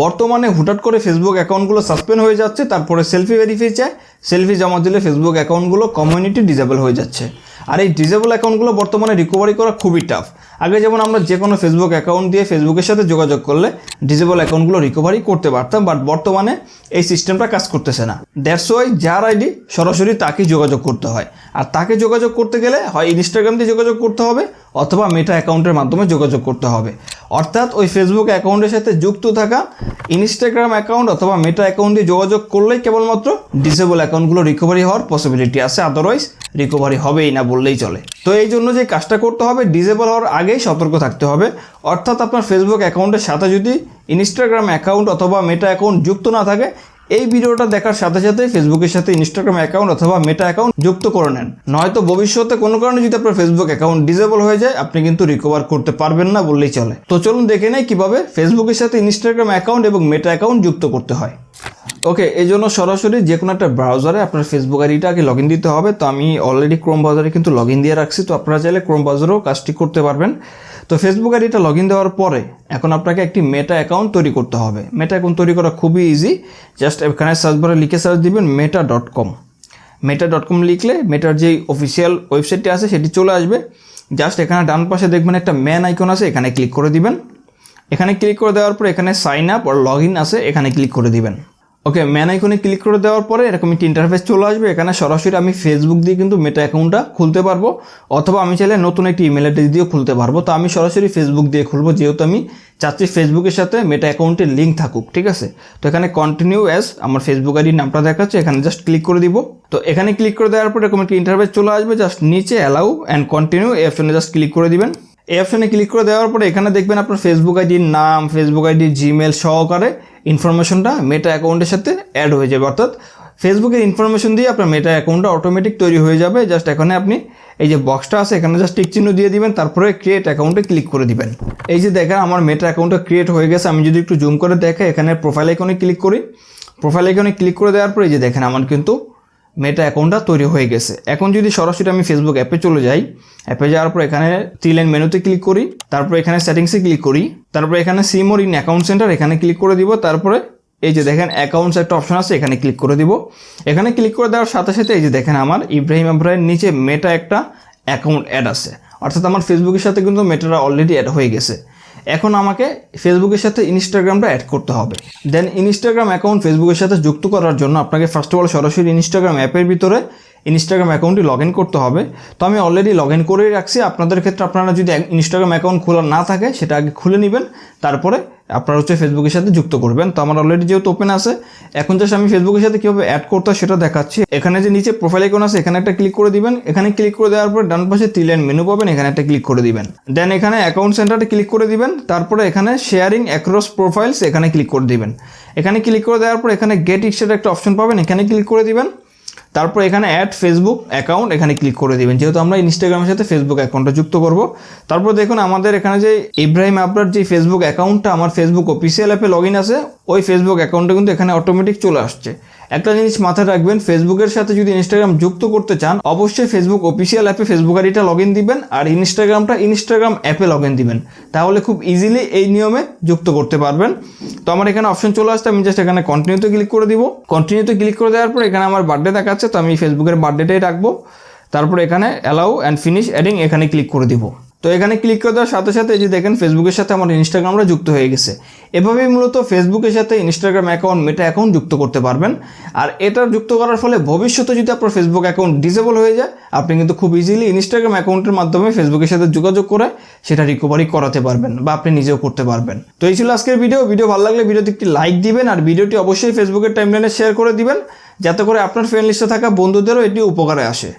বর্তমানে হুটহাট করে ফেসবুক অ্যাকাউন্টগুলো সাসপেন্ড হয়ে যাচ্ছে, তারপরে সেলফি ভেরিফাই চায় সেলফি জমা দিলে ফেসবুক অ্যাকাউন্টগুলো কমিউনিটি ডিজেবল হয়ে যাচ্ছে। আর এই ডিজেবল অ্যাকাউন্টগুলো বর্তমানে রিকভারি করা খুবই টাফ আগে যেমন আমরা যে কোনো ফেসবুক অ্যাকাউন্ট দিয়ে ফেসবুকের সাথে যোগাযোগ করলে ডিজেবল অ্যাকাউন্টগুলো রিকভারি করতে পারতাম বাট বর্তমানে এই সিস্টেমটা কাজ করতেছে না। দ্যাটস ওয়াই যার আইডি সরাসরি তাকেই যোগাযোগ করতে হয়। আর তাকে যোগাযোগ করতে গেলে হয় ইনস্টাগ্রাম দিয়ে যোগাযোগ করতে হবে অথবা মেটা অ্যাকাউন্টের মাধ্যমে যোগাযোগ করতে হবে। অর্থাৎ ওই ফেসবুক অ্যাকাউন্টের সাথে যুক্ত থাকা ইনস্টাগ্রাম অ্যাকাউন্ট অথবা মেটা অ্যাকাউন্ট দিয়ে যোগাযোগ করলেই কেবলমাত্র ডিসেবল অ্যাকাউন্টগুলো রিকভারি হওয়ার পসিবিলিটি আছে আদারওয়াইজ রিকভারি হবেই না বললেই চলে। তো এই জন্য যে কাজটা করতে হবে ডিসেবল হওয়ার আগেই সতর্ক থাকতে হবে। অর্থাৎ আপনার ফেসবুক অ্যাকাউন্টের সাথে যদি ইনস্টাগ্রাম অ্যাকাউন্ট অথবা মেটা অ্যাকাউন্ট যুক্ত না থাকে এই ভিডিওটা দেখার সাথে সাথে ফেসবুকের সাথে ইনস্টাগ্রাম অ্যাকাউন্ট অথবা মেটা অ্যাকাউন্ট যুক্ত করে নেন। নয়তো ভবিষ্যতে কোনো কারণে যদি আপনার ফেসবুক অ্যাকাউন্ট ডিসেবল হয়ে যায়, আপনি কিন্তু রিকভার করতে পারবেন না বললেই চলে। তো চলুন দেখে নেই কীভাবে ফেসবুকের সাথে ইনস্টাগ্রাম অ্যাকাউন্ট এবং মেটা অ্যাকাউন্ট যুক্ত করতে হয়। ওকে এই জন্য সরাসরি যে কোনো একটা ব্রাউজারে আপনার ফেসবুক আইডিটা আগে লগ দিতে হবে। তো আমি অলরেডি ক্রোম ব্রাউজারে কিন্তু লগ দিয়ে রাখছি। তো আপনারা চাইলে ক্রোম ব্রাউজারেও কাজটি করতে পারবেন। তো ফেসবুক আইডিটা লগ ইন দেওয়ার পরে এখন আপনাকে একটি মেটা অ্যাকাউন্ট তৈরি করতে হবে। মেটা অ্যাকাউন্ট তৈরি করা খুবই ইজি জাস্ট এখানে সার্চ বারে লিখে সার্চ দিবেন মেটা ডট কম মেটা ডট কম লিখলে মেটার যে অফিসিয়াল ওয়েবসাইটটি আছে সেটি চলে আসবে। জাস্ট এখানে ডান পাশে দেখবেন একটা ম্যান আইকন আছে, এখানে ক্লিক করে দিবেন। এখানে ক্লিক করে দেওয়ার পর এখানে সাইন আপ আর লগ ইন আছে, এখানে ক্লিক করে দিবেন। ওকে ম্যান আইকনে ক্লিক করে দেওয়ার পরে এরকম একটি ইন্টারফেস চলে আসবে। এখানে সরাসরি আমি ফেসবুক দিয়ে কিন্তু মেটা অ্যাকাউন্টটা খুলতে পারব, অথবা আমি চাইলে নতুন একটি ইমেল অ্যাড্রেস দিয়েও খুলতে পারব। তো আমি সরাসরি ফেসবুক দিয়ে খুলবো, যেহেতু আমি চাচ্ছি ফেসবুকের সাথে মেটা অ্যাকাউন্টের লিঙ্ক থাকুক, ঠিক আছে? তো এখানে কন্টিনিউ অ্যাস আমার ফেসবুক আইডির নামটা দেখাচ্ছে, এখানে জাস্ট ক্লিক করে দিব। তো এখানে ক্লিক করে দেওয়ার পর এরকম একটি ইন্টারফেস চলে আসবে জাস্ট নিচে অ্যালাউ অ্যান্ড কন্টিনিউ এই অপশনে জাস্ট ক্লিক করে দিবেন। এই অপশনে ক্লিক করে দেওয়ার পরে এখানে দেখবেন আপনার ফেসবুক আইডির নাম ফেসবুক আইডি জিমেল সহকারে ইনফরমেশনটা মেটা অ্যাকাউন্টের সাথে অ্যাড হয়ে যাবে। অর্থাৎ ফেসবুকের ইনফরমেশন দিয়ে আপনার মেটা অ্যাকাউন্টটা অটোমেটিক তৈরি হয়ে যাবে। জাস্ট এখানে আপনি এই যে বক্সটা আছে, এখানে জাস্ট টিক চিহ্ন দিয়ে দিবেন, তারপরে ক্রিয়েট অ্যাকাউন্টে ক্লিক করে দিবেন। এই যে দেখেন, আমার মেটা অ্যাকাউন্টটা ক্রিয়েট হয়ে গেছে। আমি যদি একটু জুম করে দেখে, এখানে প্রোফাইল আইকনে ক্লিক করি। প্রোফাইল আইকনে ক্লিক করে দেওয়ার পরে এই যে দেখেন, আমার কিন্তু মেটা অ্যাকাউন্টটা তৈরি হয়ে গেছে। এখন যদি সরাসরি আমি ফেসবুক অ্যাপে চলে যাই অ্যাপে যাওয়ার পর এখানে থ্রি লাইন মেনুতে ক্লিক করি, তারপর এখানে সেটিংসে ক্লিক করি, তারপর এখানে সিম ওর ইন অ্যাকাউন্ট সেন্টার এখানে ক্লিক করে দিব, তারপরে এই যে দেখেন অ্যাকাউন্টস একটা অপশন আছে, এখানে ক্লিক করে দিব। এখানে ক্লিক করে দেওয়ার সাথে সাথে এই যে দেখেন আমার ইব্রাহিম আব্রাহিমের নিচে মেটা একটা অ্যাকাউন্ট অ্যাড আছে। অর্থাৎ আমার ফেসবুকের সাথে কিন্তু মেটাটা অলরেডি অ্যাড হয়ে গেছে। এখন আমাকে ফেসবুকের সাথে ইনস্টাগ্রামটা অ্যাড করতে হবে। দেন ইনস্টাগ্রাম অ্যাকাউন্ট ফেসবুকের সাথে যুক্ত করার জন্য আপনাকে ফার্স্ট অফ অল সরাসরি ইনস্টাগ্রাম অ্যাপের ভিতরে ইনস্টাগ্রাম অ্যাকাউন্টটি লগ ইন করতে হবে। তো আমি অলরেডি লগ ইন করেই রাখছি। আপনাদের ক্ষেত্রে আপনারা যদি ইনস্টাগ্রাম অ্যাকাউন্ট খোলা না থাকে, সেটা আগে খুলে নেবেন। তারপরে আপনারা হচ্ছে ফেসবুকের সাথে যুক্ত করবেন। তো আমার অলরেডি যেহেতু ওপেন আছে, এখন জাস্ট আমি ফেসবুকের সাথে কীভাবে অ্যাড করতে হয় সেটা দেখাচ্ছি। এখানে যে নিচে প্রোফাইল আইকন আছে, এখানে একটা ক্লিক করে দিবেন। এখানে ক্লিক করে দেওয়ার পর ডান পাশে লাইন মেনু পাবেন, এখানে একটা ক্লিক করে দিবেন। দেন এখানে অ্যাকাউন্ট সেন্টারে ক্লিক করে দিবেন। তারপরে এখানে শেয়ারিং অ্যাক্রস প্রোফাইলস এখানে ক্লিক করে দিবেন। এখানে ক্লিক করে দেওয়ার পর এখানে গেট ইক্সের একটা অপশন পাবেন। এখানে ক্লিক করে দিবেন। তারপর এখানে অ্যাড ফেসবুক অ্যাকাউন্ট এখানে ক্লিক করে দিবেন। যেহেতু আমরা ইনস্টাগ্রামের সাথে ফেসবুক অ্যাকাউন্টটা যুক্ত করব। তারপর দেখুন আমাদের এখানে যে ইব্রাহিম আবরার যে ফেসবুক অ্যাকাউন্টটা আমার ফেসবুক অফিসিয়াল অ্যাপে লগ ইন আছে, ওই ফেসবুক অ্যাকাউন্টটা কিন্তু এখানে অটোমেটিক চলে আসছে। একটা জিনিস মাথায় রাখবেন ফেসবুকের সাথে যদি ইনস্টাগ্রাম যুক্ত করতে চান, অবশ্যই ফেসবুক অফিসিয়াল অ্যাপে ফেসবুক আইডিটা লগ ইন দিবেন আর ইনস্টাগ্রামটা ইনস্টাগ্রাম অ্যাপে লগ ইন দিবেন। তাহলে খুব ইজিলি এই নিয়মে যুক্ত করতে পারবেন। তো আমার এখানে অপশন চলে আসছে, আমি জাস্ট এখানে কন্টিনিউতে ক্লিক করে দিব। কন্টিনিউতে ক্লিক করে দেওয়ার পর এখানে আমার বার্থডে দেখাচ্ছে, তো আমি ফেসবুকের বার্থডেটাই রাখব। তারপর এখানে অ্যালাউ অ্যান্ড ফিনিশ অ্যাডিং এখানে ক্লিক করে দিব। তো এখানে ক্লিক করে দেওয়ার সাথে সাথে যে দেখেন ফেসবুকের সাথে আমার ইনস্টাগ্রামটা যুক্ত হয়ে গেছে। এভাবেই মূলত ফেসবুকের সাথে ইনস্টাগ্রাম অ্যাকাউন্ট মেটা অ্যাকাউন্ট যুক্ত করতে পারবেন। আর এটা যুক্ত করার ফলে ভবিষ্যতে যদি আপনার ফেসবুক অ্যাকাউন্ট ডিসেবল হয়ে যায়, আপনি কিন্তু খুব ইজিলি ইনস্টাগ্রাম অ্যাকাউন্টের মাধ্যমে ফেসবুকের সাথে যোগাযোগ করে সেটা রিকভারি করাতে পারবেন বা আপনি নিজেও করতে পারবেন। তো এই ছিল আজকের ভিডিও ভিডিও ভালো লাগলে ভিডিওতে একটি লাইক দিবেন আর ভিডিওটি অবশ্যই ফেসবুকের টাইমলাইনে শেয়ার করে দিবেন, যাতে করে আপনার ফ্রেন্ড লিস্টে থাকা বন্ধুদেরও এটি উপকারে আসে।